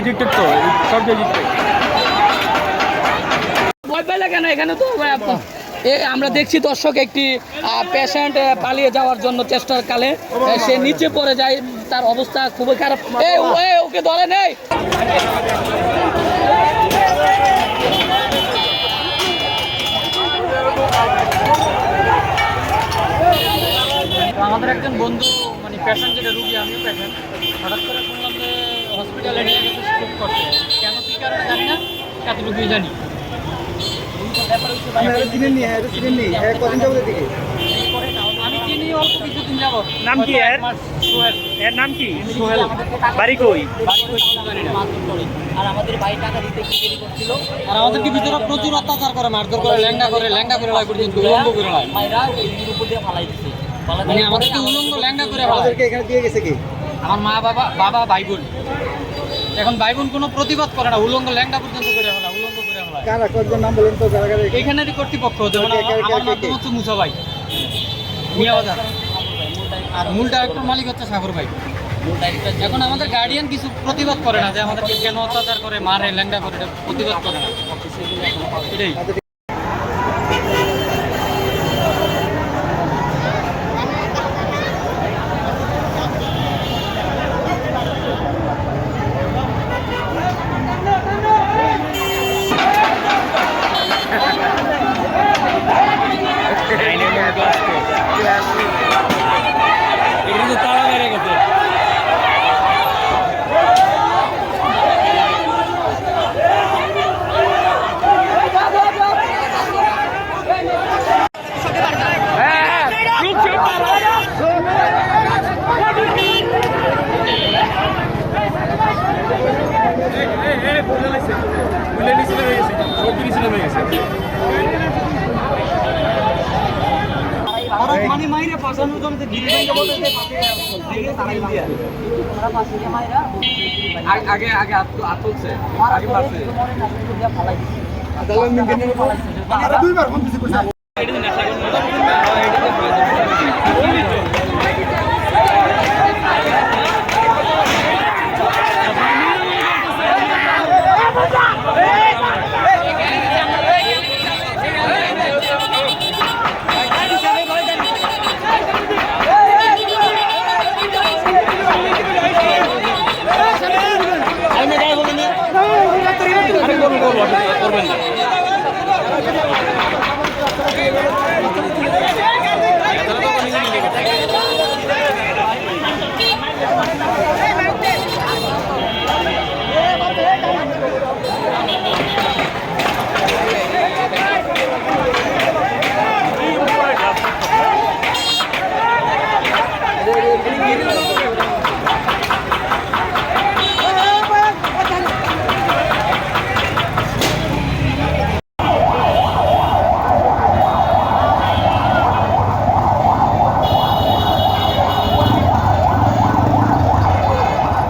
Addicted তো addicted ভয় পেলে কেন এখানে তো? আমরা দেখছি দর্শক একটি পেশেন্ট পালিয়ে যাওয়ার জন্য চেষ্টার কালে সে নিচে পড়ে যায়, তার অবস্থা খুবই খারাপ। ওকে ধরে, নেই। আমাদের একজন বন্ধু মানে পেশেন্ট যেটা রুগী, আমিও পেশেন্ট হঠাৎ করে শুনলাম গেছে স্ট্রোক করতে। কেন কী কারণে জানি না এতটুকু জানি। আমি চিনি অল্প কিছুদিন যাবত। নাম কি এর? এর নাম কি? সোহেল। বাড়ি কই? আর আমাদের বাড়ি টাকা দিতে কি দেরি করছিল? আর আমাদেরকে ভিতরে প্রচুর অত্যাচার করে মারধর করে লেঙ্গা করে লেঙ্গা করে লাই পর্যন্ত উলঙ্গ করে লাই মায়েরা ওই উপর দিয়ে ফালাই দিছে। মানে আমাদেরকে উলঙ্গ লেঙ্গা করে ফেলায়। এখানে দিয়ে গেছে কি? আমার মা বাবা বাবা ভাই বোন এখন ভাই বোন কোনো প্রতিবাদ করে না উলঙ্গ ল্যাংটা পর্যন্ত করে ফেলা উলঙ্গ করে ফেলা। কারা কয়েকজন নাম বলেন তো কারা কারা এইখানেরই কর্তৃপক্ষ যেমন কে, আমার মাধ্যম হচ্ছে মুসা ভাই মিয়া বাজার। আর মূল ডাইরেক্টর মালিক হচ্ছে সাগর ভাই। এখন আমাদের গার্ডিয়ান কিছু প্রতিবাদ করে না যে আমাদেরকে কেন অত্যাচার করে মারে ল্যাংটা করে প্রতিবাদ করে না। এটাই এটা তো তাড়া মেরে গেছে মানে মাইরে পাশানোর জন্য গিরি বলতে পাশে আগে আগে আতলছে। মারা আগে দুইবার ফোন দিছি।